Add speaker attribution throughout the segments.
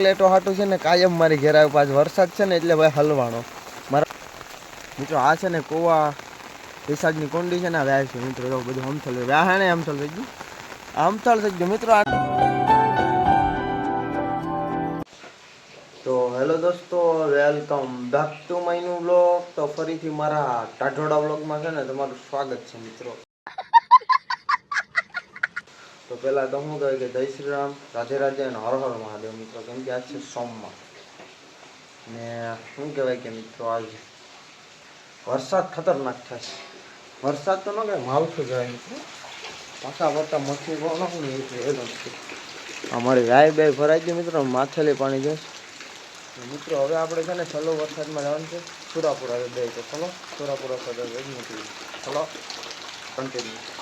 Speaker 1: પ્લેટો હાટું છે ને કાયમ મારી ઘેર આવ્યો, પાછ વરસાદ છે ને એટલે ભાઈ હલવાનો. મારા મિત્રો, આ છે ને કોવા રિસાર્જની કોન્ડિશન આ વ્યાય છે મિત્રો, જો બધું હમથલ વ્યાહ ને હમથલ થઈ ગયું? હમથલ થઈ ગયું. મિત્રો તો હેલો દોસ્તો, welcome back to my new vlog તો ફરીથી મારા ટાઢોડા બ્લોગમાં છે ને તમારું સ્વાગત છે, મિત્રો. તો પહેલાં તો શું કહે કે જય શ્રી રામ, રાધે રાધે અને હર હર મહાદેવ મિત્રો, કેમ કે આજ છે સોમવાર. ને શું કહેવાય કે મિત્રો, આજ વરસાદ ખતરનાક થશે વરસાદ તો ન કહેવાય, માવઠું કહેવાય મિત્રો. પાછા પડતા મચ્છી કોણ ને અમારી રાય બે ભરાઈ ગઈ મિત્રો માથેલી પાણી જશે મિત્રો, હવે આપણે છે ને છેલ્લો વરસાદમાં જવાનું છે. સુરાપુરા બે તો ચલો. સુરાપુરા સાથે નીકળી ચલો કન્ટિન્યુ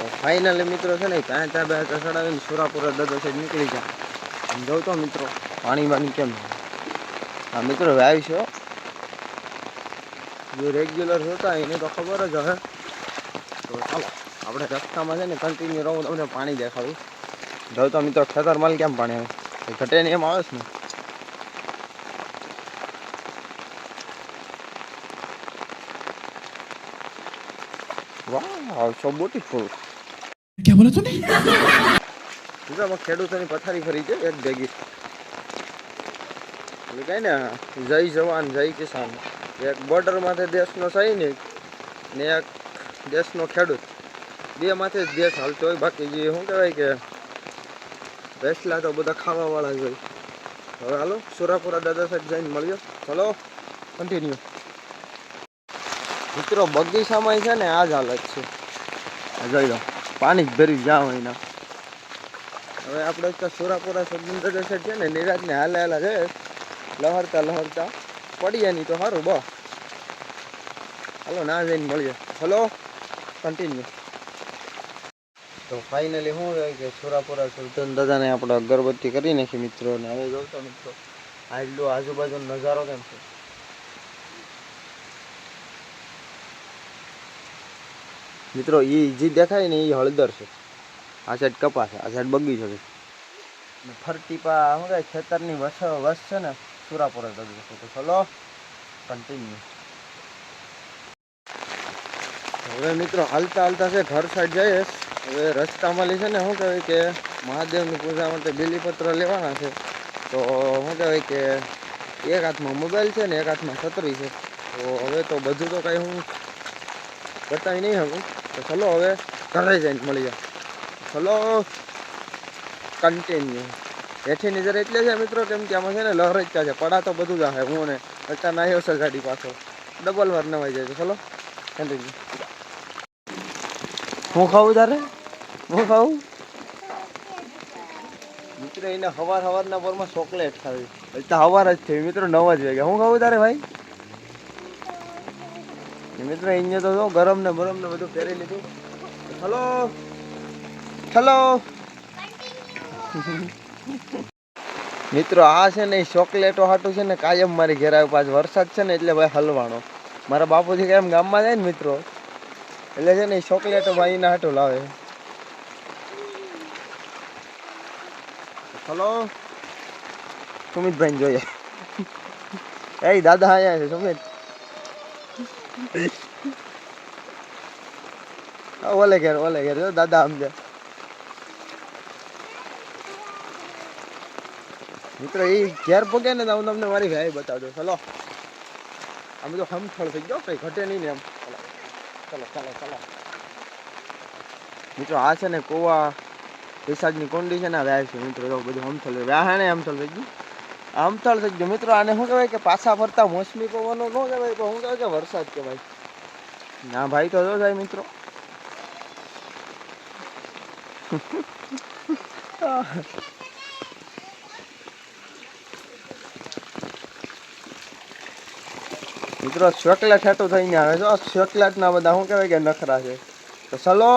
Speaker 1: તો ફાઇનલી મિત્રો છે ને ત્યાં ત્યાં બે ચડાવીને સુરાપુરા દદો છે નીકળી જાય. આમ જોઉં તો મિત્રો, પાણી બાણી કેમ હા મિત્રો વાવી છે હો. જે રેગ્યુલર હતા એને તો ખબર જ હશે તો ચાલો, આપણે રસ્તામાં છે ને કન્ટિન્યુ રહું, તમને પાણી દેખાડું. જોઉં તો મિત્રો ખેતરમાં કેમ પાણી આવે? એ ઘટે ને એમ આવે છે ને. વાહ સો બ્યુટીફુલ
Speaker 2: क्या बोला तूने
Speaker 1: ગુજરાતમાં ખેડૂતોની પથારી ફરી છે એક ભેગી એટલે કઈ ને જય જવાન જય કિસાન એક બોર્ડર માથે દેશનો સૈનિક ને એક દેશનો ખેડૂત બે માથે જ દેશ હાલતો હોય બાકી જે શું કહેવાય કે વેસલા તો બધા ખાવાવાળા જ હોય હવે હાલો સુરાપુરા દાદા સાહેબ જઈને મળ્યો ચલો કન્ટિન્યુ મિત્રો બગીચામાં છે ને આ જ હાલત છે આ જોઈ લો પાણી જ ભરી જાવ એના. હવે આપણે તો સુરાપુરા સમુદ્ર છે છે ને, નિરાજને હાલે હાલા છે. લહરતા લહરતા. પડીએ નહીં તો સારું બસ. હાલો, ના જઈને મળીએ. હલો કન્ટિન્યુ તો ફાઇનલી શું હોય કે સુરાપુરા સુલતાન દાદાને આપણે અગરબત્તી કરી નાખી મિત્રો ને હવે જોતો મિત્રો આટલો આજુબાજુનો નજારો કેમ છે? મિત્રો એ જે દેખાય ને એ હળદર છે. આ સાઈડ કપા છે આ સાઈડ બગીચો છે. ફરતી પા શું કહે ખેતરની વસ વસ છે ને સુરાપુર છે. તો ચલો કન્ટિન્યુ હવે મિત્રો હાલતા હાલતા છે ઘર સાઈડ જઈએ. હવે રસ્તામાં છે ને શું કહેવાય કે મહાદેવની પૂજા માટે બીલીપત્ર લેવાના છે. તો શું કહેવાય કે એક હાથમાં મોબાઈલ છે ને એક હાથમાં છત્રી છે. તો હવે તો બધું તો કાંઈ હું બતાવી નહીં શકું. તો ચલો હવે ઘરે જઈને મળીએ ચલો કન્ટિન્યુ હેઠી જરા એટલે છે મિત્રો કેમ કે આમાં છે ને લહર જ છે. પડા તો બધું જ આવે હું ને અચાનક આવ્યો છે ગાડી પાછો. ડબલ વાર નવાઈ જાય છે. ચલો કન્ટિન્યુ હું ખાવું તારે? હું ખાવું? મિત્રો એને હવાર હવારના પરમાં ચોકલેટ ખાવી. એટલે હવાર જ થઈ. મિત્રો નવ જ વાગ્યા. હું ખાવું તારે ભાઈ? મિત્રો અહીંયા તો ગરમ ને બરમ ને બધું પહેરી લીધું. હલો? હલો? મિત્રો આ છે ને એ ચોકલેટો હાટું છે ને કાયમ મારી ઘેર આવ્યું પાછ વરસાદ છે ને એટલે ભાઈ હલવાણો મારા બાપુજી કેમ ગામમાં જાય ને મિત્રો એટલે છે ને એ ચોકલેટો ભાઈ એના હાટું લાવે. હલો? સુમિતભાઈ જોઈએ. એ દાદા અહીંયા છે સુમિત. ઓલે ઘેર ઓલે ઘેર દાદા સમજે મિત્રો એ ઘેર પગે ને હું તમને મારી ભાઈ બતાવજો ચલો. આમ તો હમથળ થઈ ગયો, કઈ ઘટે નહીં ને એમ. ચલો ચલો ચલો મિત્રો, આ છે ને કોવા રિસાર્જની કુંડી છે ને વ્યાય છે, મિત્રો. બધું હમથળ વ્યાહ ને હમથળ થઈ ગયું. હમથળ થઈ મિત્રો, આને શું કહેવાય કે પાછા ફરતા મોસમી પવનો ન કહેવાય, પણ શું કહેવાય કે વરસાદ કહેવાય. ના ભાઈ, તો જો જાય મિત્રો. મિત્રો ચોકલેટ હેઠું થઈને આવે છે. ચોકલેટ ના બધા શું કહેવાય કે નખરા છે. તો ચલો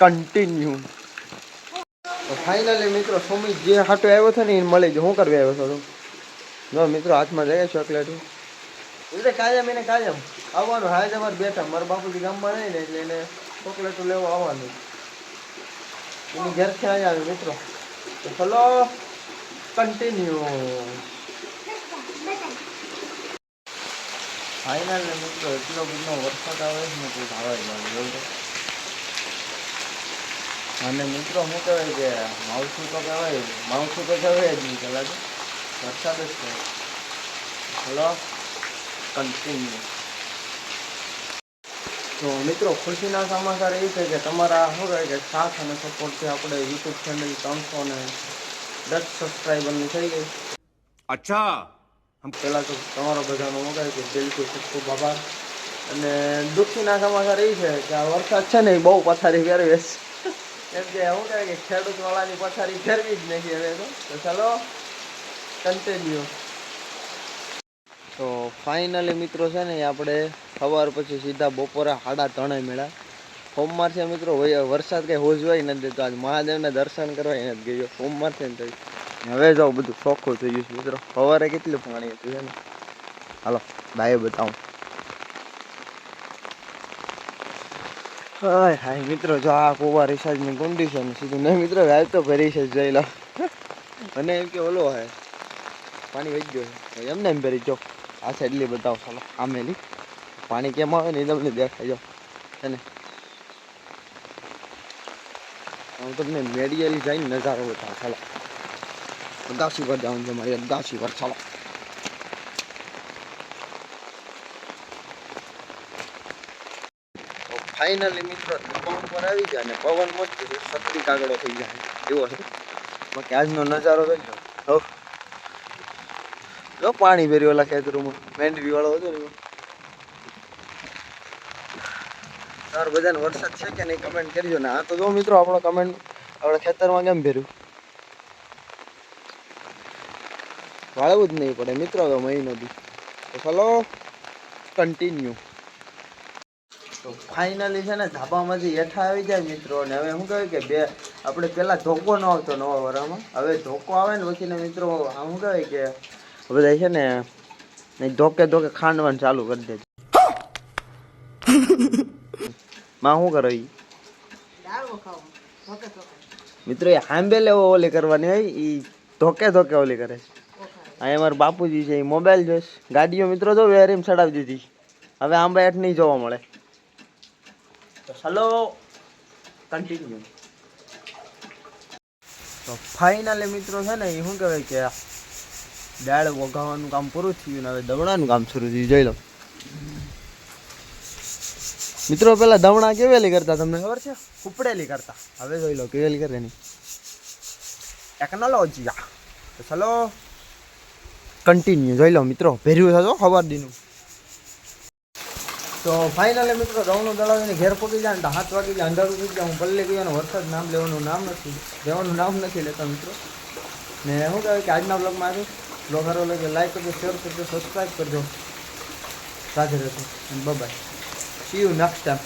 Speaker 1: કન્ટિન્યુ તો ફાઇનલી મિત્રો સુમિત જે હાટો આવ્યો છે ને એને મળી ગયો. શું કરવા આવ્યો તું જો મિત્રો હાથમાં જાય ચોકલેટ એટલે કાયમ એને કાયમ. આવવાનું હાય અમારે બેઠા. મારા બાપુજી ગામમાં નહીં ને એટલે એને ચોકલેટો લેવા આવવાનું. એની ઘેરથી અહીંયા આવ્યો મિત્રો. તો ચલો કન્ટિન્યુ ફાઇનલ મિત્રો, એટલો બધો વરસાદ આવે છે ને કોઈ આવે જ. અને મિત્રો શું કહેવાય કે માવઠું તો કહેવાય માવઠું તો કહેવાય જ નહીં કહેવાય વરસાદ જ કહેવાય ચલો કન્ટિન્યુ તો મિત્રો ખુશીના સમાચાર એ છે કે તમારા શું કહેવાય કે સાથ અને સપોર્ટથી આપણે યુટ્યુબ ચેનલ ત્રણસો ને દસ સબસ્ક્રાઈબરની થઈ ગઈ.
Speaker 2: અચ્છા.
Speaker 1: પહેલાં તો તમારો બધાનો મોકલાય કે દિલથી ખૂબ ખૂબ આભાર. અને દુઃખીના સમાચાર એ છે કે આ વરસાદ છે ને એ બહુ પથારી પહેરવી છે એમ કે શું કહે કે ખેડૂત વાળાની પથારી ફેરવી જ નથી હવે તો. તો ચાલો કન્ટિન્યુ તો ફાઇનલી મિત્રો છે ને, આપણે સવાર પછી સીધા બપોરે સાડા ત્રણે મેળા. સોમવાર છે મિત્રો વરસાદ કંઈ હોજવાય નથી દેતો આજ મહાદેવને દર્શન કરવા નથી ગયો સોમવાર છે ને તો હવે જાઓ, બધું ચોખ્ખું થઈ ગયું છે મિત્રો. સવારે કેટલું પાણી હતું, છે ને? હાલો બાય બતાવું. હાય હાય, મિત્રો, જો આ કુવા રિસાર્જની કન્ડિશન સીધું નહીં, મિત્રો, હાલ તો ભરી છે જઈ લો. મને એમ કે ઓલો હે, પાણી વહી ગયો છે. એમને એમ ભરી, જો, આ સાઈડલી બતાવો, ચાલો આમેલી પાણી કેમ આવે ને એ તમને દેખાય, જો. છે ને? હું તમને મેડિયલ જઈને નજારો બતાવો, ચાલો. અગાસી પર જાઉં છે, મારી અગાસી પર, ચાલો. ફાઇનલી મિત્રો ધાબા ઉપર આવી જાય અને પવન મસ્ત શક્તિ કાગડો થઈ જાય એવો છે. બાકી આજનો નજારો જોઈ જો પાણી ભર્યું ઓલા ખેતરોમાં. મેંડવી વાળો હતો ને તાર બધાને વરસાદ છે કે નહીં કમેન્ટ કરજો. ને આ તો જો મિત્રો, આપણો કમેન્ટ આપણે ખેતરમાં કેમ ભેર્યું? વાળવું જ નહીં પડે. મિત્રો તો મહિનો દી તો ચાલો કન્ટિન્યુ તો ફાઇનલી છે ને ધાબામાંથી હેઠા આવી જાય મિત્રો. અને હવે શું કહેવાય કે બે આપણે પહેલાં ધોકો ન આવતો નવા વરામાં હવે ધોકો આવે ને પછી ને મિત્રો આ શું કહેવાય કે બધા છે ને ધોકે ધોકે ખાંડવાનું ચાલુ કરી દે માં શું કરો મિત્રો એ હાંબે લેવો ઓલી કરવાની હોય એ ધોકે ધોકે ઓલી કરે છે. અહીંયા મારા બાપુજી છે એ મોબાઈલ જોઈશ ગાડીઓ મિત્રો જો વેરીમ ચડાવી દીધી હવે આંબા એઠ નહીં જોવા મળે. ચાલો કન્ટિન્યુ તો ફાઇનલી મિત્રો છે ને, એ શું કહેવાય કે દાળ વઘાવવાનું કામ પૂરું થયું ને, હવે દવડાનું કામ શરૂ થયું. જોઈ લો. મિત્રો, પેલા દવણા કેવેલી કરતા તમને ખબર છે? ઉપડેલી કરતા. હવે જોઈ લો કેવેલી કરે નહીં ટેકનોલોજી ચાલો. કન્ટિન્યુ જોઈ લો મિત્રો, ભેર્યું થતો ખબર દીનું. તો ફાઇનલી મિત્રો રવનો દળાવીને ઘેર પહોંચી જાય ને હાથ વાગી જાય, અંધારું થઈ જાય, હું પલ્લે ગયો વરસાદ નામ લેવાનું નામ નથી, લેવાનું નામ નથી લેતા મિત્રો. ને શું કહેવાય કે આજના બ્લોગમાં આવ્યું બ્લોગ સારો લાગે લાઈક કરજો શેર કરજો સબસ્ક્રાઈબ કરજો. સાથે રહેશો bye see you next time